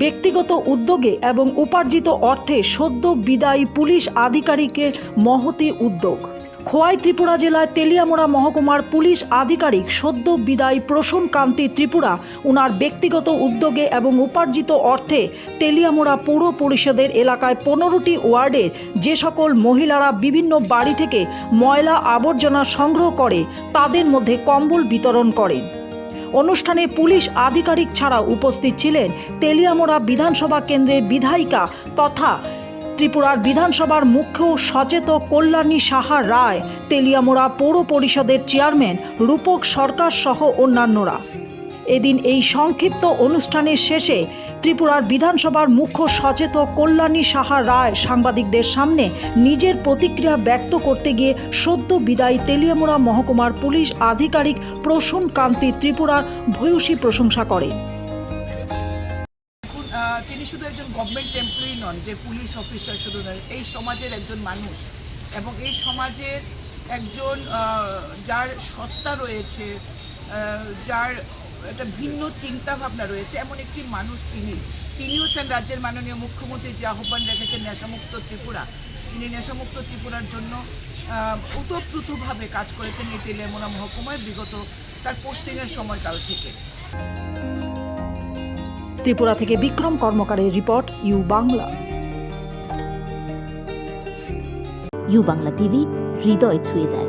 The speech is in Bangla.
ব্যক্তিগত উদ্যোগে এবং উপার্জিত অর্থে সদ্য বিদায়ী পুলিশ আধিকারিকের মহতি উদ্যোগ। খোয়াই ত্রিপুরা জেলায় তেলিয়ামোড়া মহকুমার পুলিশ আধিকারিক সদ্য বিদায়ী প্রসূন কান্তি ত্রিপুরা ওনার ব্যক্তিগত উদ্যোগে এবং উপার্জিত অর্থে তেলিয়ামোড়া পৌর পরিষদের এলাকায় পনেরোটি ওয়ার্ডের যে সকল মহিলারা বিভিন্ন বাড়ি থেকে ময়লা আবর্জনা সংগ্রহ করে, তাদের মধ্যে কম্বল বিতরণ করেন। অনুষ্ঠানে পুলিশ আধিকারিক ছাড়াও উপস্থিত ছিলেন তেলিয়ামোড়া বিধানসভা কেন্দ্রের বিধায়িকা তথা ত্রিপুরার বিধানসভার মুখ্য সচেতক কল্যাণী সাহা রায়, তেলিয়ামোড়া পৌর পরিষদের চেয়ারম্যান রূপক সরকার সহ অন্যান্যরা। এদিন এই সংক্ষিপ্ত অনুষ্ঠানের শেষে ত্রিপুরার বিধানসভার মুখ্য সচেতক কল্যাণী সাহা রায় সাংবাদিকদের সামনে নিজের প্রতিক্রিয়া ব্যক্ত করতে গিয়ে সদ্য বিদায়ী তেলিয়ামোড়া মহকুমার পুলিশ আধিকারিক প্রসূন কান্তি ত্রিপুরার ভূয়সী প্রশংসা আহ, তিনি শুধু একজন গভর্নমেন্ট এমপ্লয়ি নন যে পুলিশ অফিসার শুধু নয় এই সমাজের একজন মানুষ এবং এই সমাজের একজন যার সত্তা রয়েছে যার একটা ভিন্ন চিন্তা ভাবনা রয়েছে। এমন একটি মানুষ তিনি। তিনি হচ্ছেন রাজ্যের মাননীয় মুখ্যমন্ত্রী। যে আহ্বান রেখেছেন নেশামুক্ত ত্রিপুরা। তিনি নেশামুক্ত ত্রিপুরার জন্য আহ, ওতপ্রোতভাবে কাজ করেছেন এই তেলেমোনা মহকুমায় বিগত তার পোস্টিংয়ের সময়কাল থেকে। ত্রিপুরা থেকে Vikram কর্মকারের report U Bangla. U Bangla TV হৃদয় ছুঁয়ে যায়।